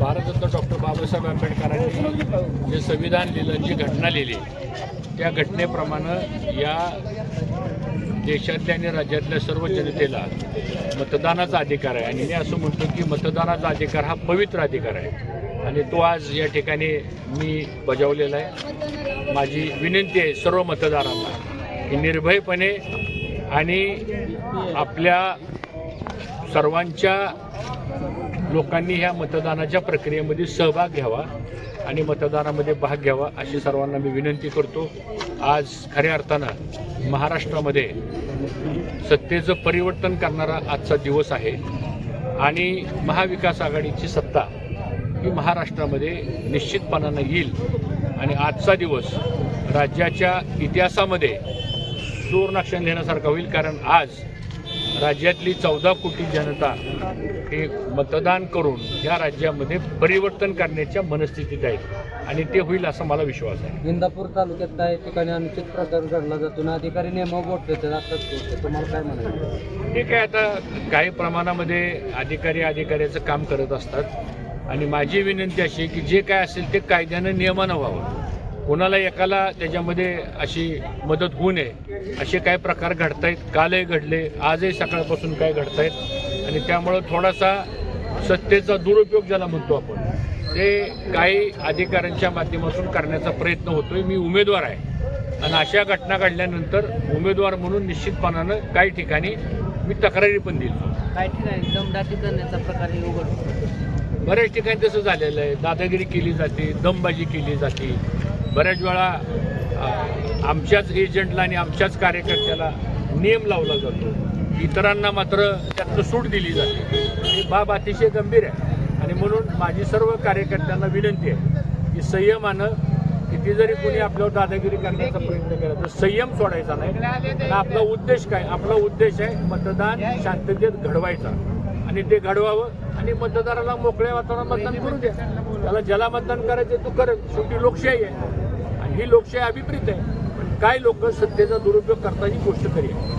Bharat Ratna doctor Babasaheb आंबेडकरांनी जे संविधान लिहिलं जी घटना लिहिली त्या घटनेप्रमाणे या देशातल्या आणि राज्यातल्या सर्व जनतेला मतदानाचा अधिकार आहे. आणि मी असं म्हणतो की मतदानाचा अधिकार हा पवित्र अधिकार आहे. आणि तो आज या ठिकाणी मी बजावलेला आहे. माझी विनंती आहे सर्व मतदारांना की निर्भयपणे आणि आपल्या सर्वांच्या लोकांनी ह्या मतदानाच्या प्रक्रियेमध्ये सहभाग घ्यावा आणि मतदानामध्ये भाग घ्यावा अशी सर्वांना मी विनंती करतो. आज खऱ्या अर्थानं महाराष्ट्रामध्ये सत्तेचं परिवर्तन करणारा आजचा दिवस आहे आणि महाविकास आघाडीची सत्ता ही महाराष्ट्रामध्ये निश्चितपणानं येईल. आणि आजचा दिवस राज्याच्या इतिहासामध्ये सुवर्णाक्षर लिहिण्यासारखा होईल कारण आज राज्यातली चौदा कोटी जनता हे मतदान करून या राज्यामध्ये परिवर्तन करण्याच्या मनस्थितीत आहेत आणि ते होईल असा मला विश्वास आहे. इंदापूर तालुक्यात काही ठिकाणी अनुचित प्रकार घडला जातो ना अधिकारी नियमावर बोट देतात आता तुम्हाला काय म्हणायचं? ठीक आहे आता काही प्रमाणामध्ये अधिकारी अधिकाऱ्याचं काम करत असतात. आणि माझी विनंती अशी आहे की जे काय असेल ते कायद्यानं नियमानं व्हावं. कोणाला एकाला त्याच्यामध्ये अशी मदत होऊ नये असे काही प्रकार घडतायत कालही घडले आजही सकाळपासून काय घडतायत आणि त्यामुळं थोडासा सत्तेचा दुरुपयोग ज्याला म्हणतो आपण ते काही अधिकाऱ्यांच्या माध्यमातून करण्याचा प्रयत्न होतोय. मी उमेदवार आहे. आणि अशा घटना घडल्यानंतर उमेदवार म्हणून निश्चितपणानं काही ठिकाणी मी तक्रारी पण दिली. काही ठिकाणी दमदाटी करण्याचा प्रकार उघड बऱ्याच ठिकाणी तसं झालेलं आहे. दादागिरी केली जाते दमबाजी केली जाते. बऱ्याच वेळा आमच्याच एजंटला आणि आमच्याच कार्यकर्त्याला नियम लावला जातो. इतरांना मात्र त्यातनं सूट दिली जाते. ही बाब अतिशय गंभीर आहे. आणि म्हणून माझी सर्व कार्यकर्त्यांना विनंती आहे की संयमानं किती जरी कोणी आपल्यावर दादागिरी करण्याचा प्रयत्न केला तर संयम सोडायचा नाही. आपला उद्देश काय? आपला उद्देश आहे मतदान शांततेत घडवायचा. आणि ते घडवावं आणि मतदाराला मोकळ्या वातावरणात मतदान करू द्या. त्याला ज्याला मतदान करायचं तो कर शेवटी लोकशाही आहे. ही लोकशाही अभिप्रित आहे. पण काय लोक सत्तेचा दुरुपयोग करताना गोष्ट करी आहे.